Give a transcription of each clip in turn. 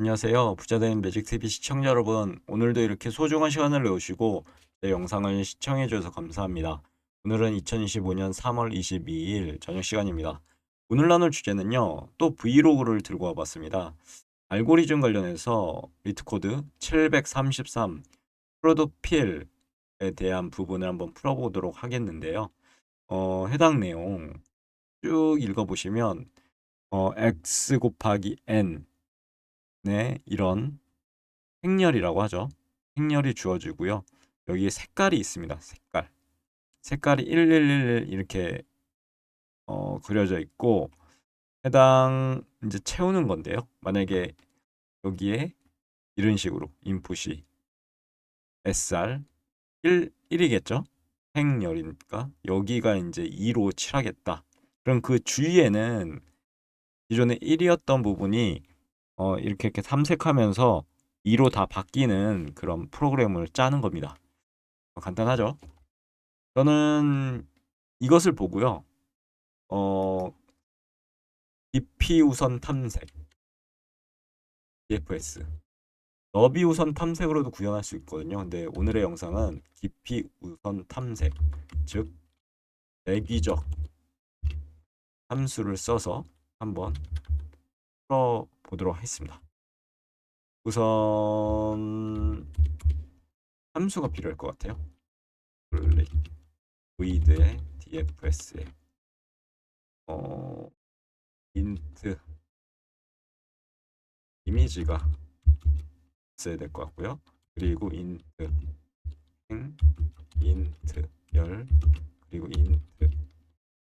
안녕하세요. 부자된 매직TV 시청자 여러분. 오늘도 이렇게 소중한 시간을 내오시고 제 영상을 시청해 주셔서 감사합니다. 오늘은 2025년 3월 22일 저녁 시간입니다. 오늘 나눌 주제는요. 또 브이로그를 들고 와봤습니다. 알고리즘 관련해서 리트코드 733 프로도필에 대한 부분을 한번 풀어보도록 하겠는데요. 어, 해당 내용 쭉 읽어보시면 어, x 곱하기 n 네, 이런 행렬이라고 하죠. 행렬이 주어지고요. 여기에 색깔이 있습니다. 색깔. 색깔이 1111 이렇게 어, 그려져 있고 해당 이제 채우는 건데요. 만약에 여기에 이런 식으로 인풋이 SR 1 1이겠죠? 행렬이니까 여기가 이제 2로 칠하겠다. 그럼 그 주위에는 기존에 1이었던 부분이 어, 이렇게 이렇게 삼색하면서 2로 다 바뀌는 그런 프로그램을 짜는 겁니다. 어, 간단하죠? 저는 이것을 보고요. 어, 깊이 우선 탐색, DFS, 너비 우선 탐색으로도 구현할 수 있거든요. 근데 오늘의 영상은 깊이 우선 탐색, 즉 대기적 함수를 써서 한번 풀어 보도록 하겠습니다. 우선 함수가 필요할 것 같아요. void의 dfs에 어 int 이미지가 있어야 될 것 같고요. 그리고 int 행 int 열 그리고 int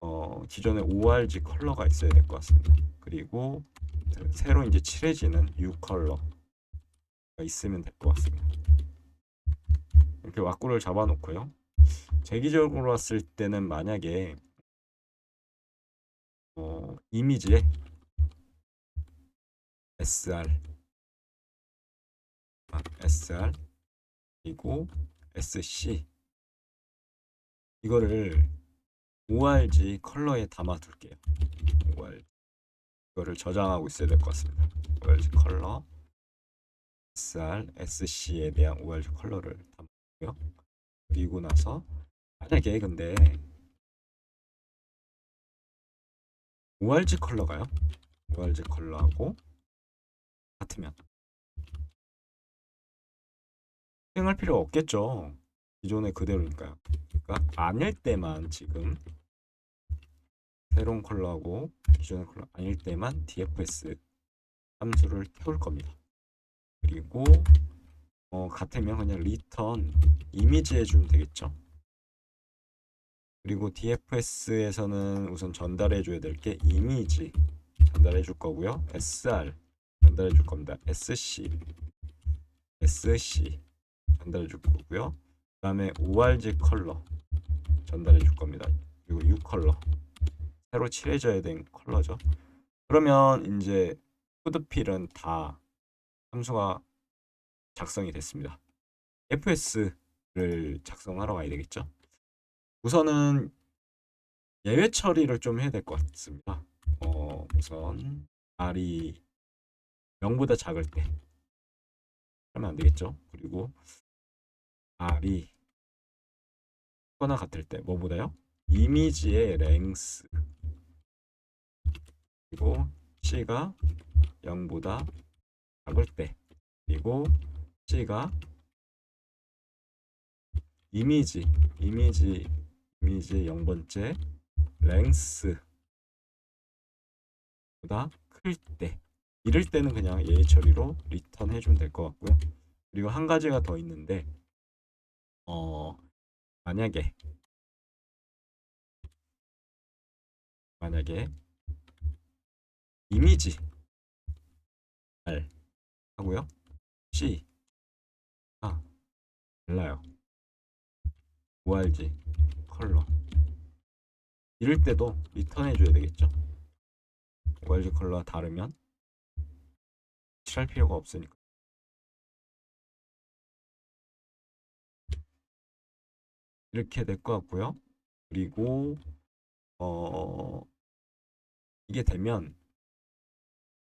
어 기존에 org 컬러가 있어야 될 것 같습니다. 그리고 새로 이제 칠해지는 U 컬러가 있으면 될 것 같습니다. 이렇게 왁구를 잡아놓고요. 제기적으로 왔을 때는 만약에 어, 이미지에 SR 아, SR 그리고 SC 이거를 ORG 컬러에 담아 둘게요. ORG 이거를 저장하고 있어야 될 것 같습니다. ORG 컬러 SR, SC에 대한 ORG 컬러를 담고요. 그리고 나서 만약에 근데 ORG 컬러가요. ORG 컬러하고 같으면 수행할 필요가 없겠죠. 기존의 그대로니까요. 그러니까 아닐 때만 지금 새로운 컬러하고 기존의 컬러 아닐 때만 dfs 함수를 태울 겁니다. 그리고 어, 같으면 그냥 return 이미지 해주면 되겠죠. 그리고 dfs에서는 우선 전달해 줘야 될 게 이미지 전달해 줄 거고요. sr 전달해 줄 겁니다. sc sc 전달해 줄 거고요. 그 다음에 org 컬러 전달해 줄 겁니다. 그리고 u 컬러 새로 칠해져야 된 컬러죠. 그러면 이제 푸드필은 다 함수가 작성이 됐습니다. fs를 작성하러 가야 되겠죠. 우선은 예외 처리를 좀 해야 될 것 같습니다. 어, 우선 r이 0보다 작을 때 하면 안 되겠죠. 그리고 r이 거나 같을 때 뭐보다요? 이미지의 랭스 그리고 c가 0보다 작을 때 그리고 c가 이미지 이미지 이미지 0번째 랭스 보다 클 때. 이럴 때는 그냥 예의 처리로 리턴 해주면 될 것 같고요. 그리고 한 가지가 더 있는데 어 만약에 만약에 이미지 R 하고요. C 아 달라요. ORG 컬러 이럴 때도 리턴 해 줘야 되겠죠. ORG 컬러가 다르면 칠할 필요가 없으니까. 이렇게 될 것 같고요. 그리고 어 이게 되면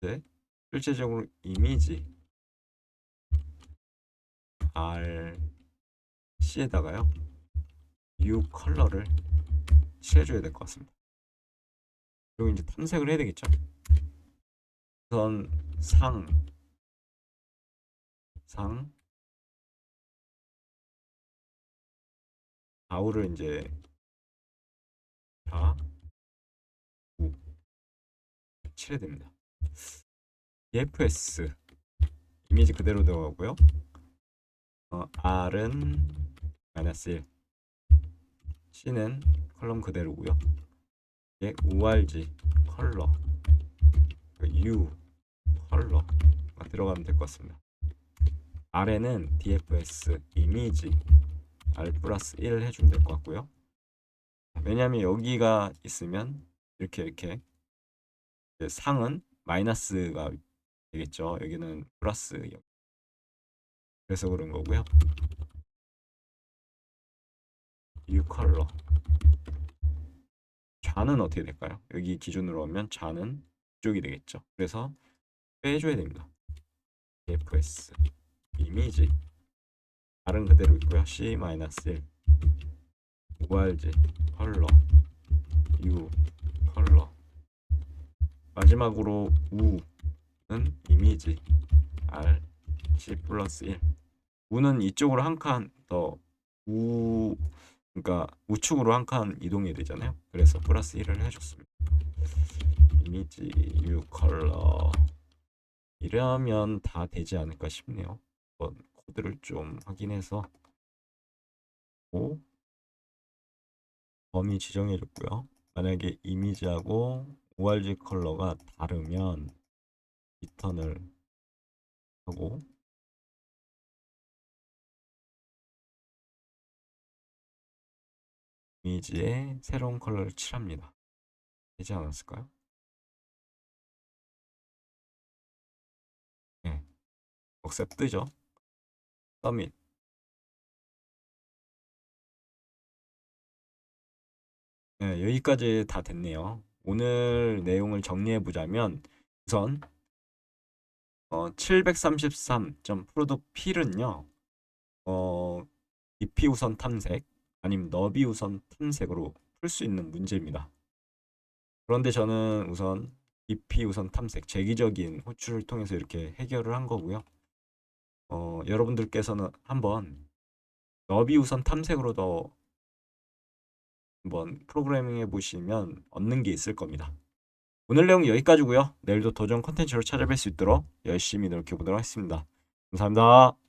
이제 실제적으로 이미지 R C에다가요 U 컬러를 칠해줘야 될 것 같습니다. 그리고 이제 탐색을 해야 되겠죠. 우선 상, 상, 좌우를 이제 좌, 우 칠해야 됩니다. EFS 이미지 그대로 들어가고요. 어, R은 마이너스 1 C는 컬럼 그대로고요. 예, ORG 컬러 그 U 컬러가 들어가면 될 것 같습니다. R에는 DFS 이미지 R 플러스 1 해주면 될 것 같고요. 왜냐하면 여기가 있으면 이렇게 이렇게 상은 마이너스가 되겠죠. 여기는 플러스 그래서 그런 거고요. U 컬러 좌는 어떻게 될까요? 여기 기준으로 하면 좌는 이쪽이 되겠죠. 그래서 빼줘야 됩니다. fs 이미지 R은 그대로 있고요. C-1 org 컬러 U 컬러 마지막으로 우는 이미지 R C 플러스 1 우는 이쪽으로 한 칸 더 우 그러니까 우측으로 한 칸 이동해야 되잖아요. 그래서 플러스 1을 해줬습니다. 이미지 U 컬러 이러면 다 되지 않을까 싶네요. 한번 코드를 좀 확인해서 오 범위 지정해줬고요. 만약에 이미지하고 org 컬러가 다르면 리턴을 하고 이미지에 새로운 컬러를 칠합니다. 되지 않았을까요? 네. 억셉 뜨죠? 서밋. 네, 여기까지 다 됐네요. 오늘 내용을 정리해 보자면 우선 어, 733.프로도 필은요. 어, 깊이 우선 탐색 아니면 너비 우선 탐색으로 풀 수 있는 문제입니다. 그런데 저는 우선 깊이 우선 탐색, 재기적인 호출을 통해서 이렇게 해결을 한 거고요. 어, 여러분들께서는 한번 너비 우선 탐색으로 더 한번 프로그래밍 해 보시면 얻는 게 있을 겁니다. 오늘 내용 여기까지고요. 내일도 도전 컨텐츠로 찾아뵐 수 있도록 열심히 노력해 보도록 하겠습니다. 감사합니다.